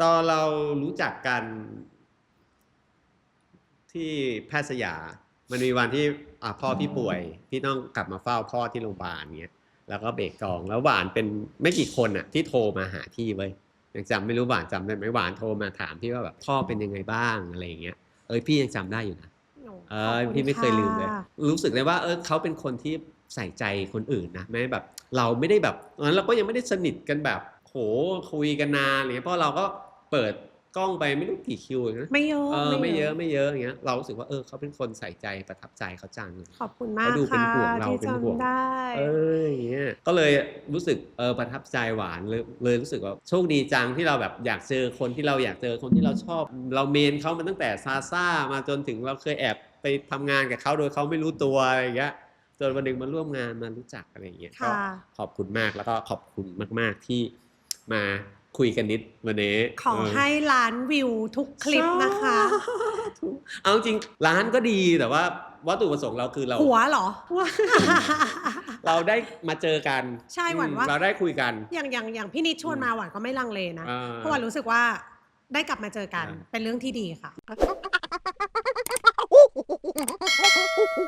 ตอนเรารู้จักกันที่แพทย์สยามมันมีวันที่อะพ่อพี่ป่วย พี่ต้องกลับมาเฝ้าพ่อที่โรงพยาบาลเงี้ย แล้วก็เบรกกอง แล้วหวานเป็นไม่กี่คนอะที่โทรมาหาพี่เว้ยยังจำไม่รู้หวานจำได้ไหมหวานโทรมาถามพี่ว่าแบบพ่อเป็นยังไงบ้างอะไรอย่างเงี้ย เอ้ยพี่ยังจำได้อยู่นะ เออพี่ไม่เคยลืมเลย รู้สึกเลยว่า เออเขาเป็นคนที่ใส่ใจคนอื่นนะไม่แบบ เราไม่ได้แบบตอนนั้นเราก็ยังไม่ได้สนิทกันแบบ โหคุยกันนานอะไรเงี้ยเพราะเราก็เปิดกล้องไปไม่รู้กี่คิวเองนะไม่เยอะเออไม่เยอะไม่เยอะอย่างเงี้ยเรารู้สึกว่าเออเขาเป็นคนใส่ใจประทับใจเขาจังขอบคุณมากเขาดูเป็นค่ะห่วงเราที่เป็นห่วงจำได้เอออย่างเงี้ยก็เลยรู้สึกเออประทับใจหวานเลยเลยรู้สึกว่าโชคดีจังที่เราแบบอยากเจอคนที่เราอยากเจอคนที่เราชอบ เราเมนเขามาตั้งแต่ซาซ่ามาจนถึงเราเคยแอบไปทำงานกับเขาโดยเขาไม่รู้ตัวอะไรอย่างเงี้ยจนวันหนึ่งมาร่วมงานมารู้จักอะไรอย่างเงี้ยก็ค่ะขอบคุณมากแล้วก็ขอบคุณมาก ๆที่ มาคุยกันนิดวันนี้ขอให้ล้านวิวทุกคลิปนะคะ เอาจริงร้านก็ดีแต่ว่าวัตถุประสงค์เราคือเราหัวเหรอ เราได้มาเจอกัน ใช่หวานว่าเราได้คุยกัน อย่างอย่างอย่างพี่นิดชวนมาหวานก็ไม่ลังเลนะอ่าเพราะหวานรู้สึกว่าได้กลับมาเจอกันอ่าเป็นเรื่องที่ดีค่ะ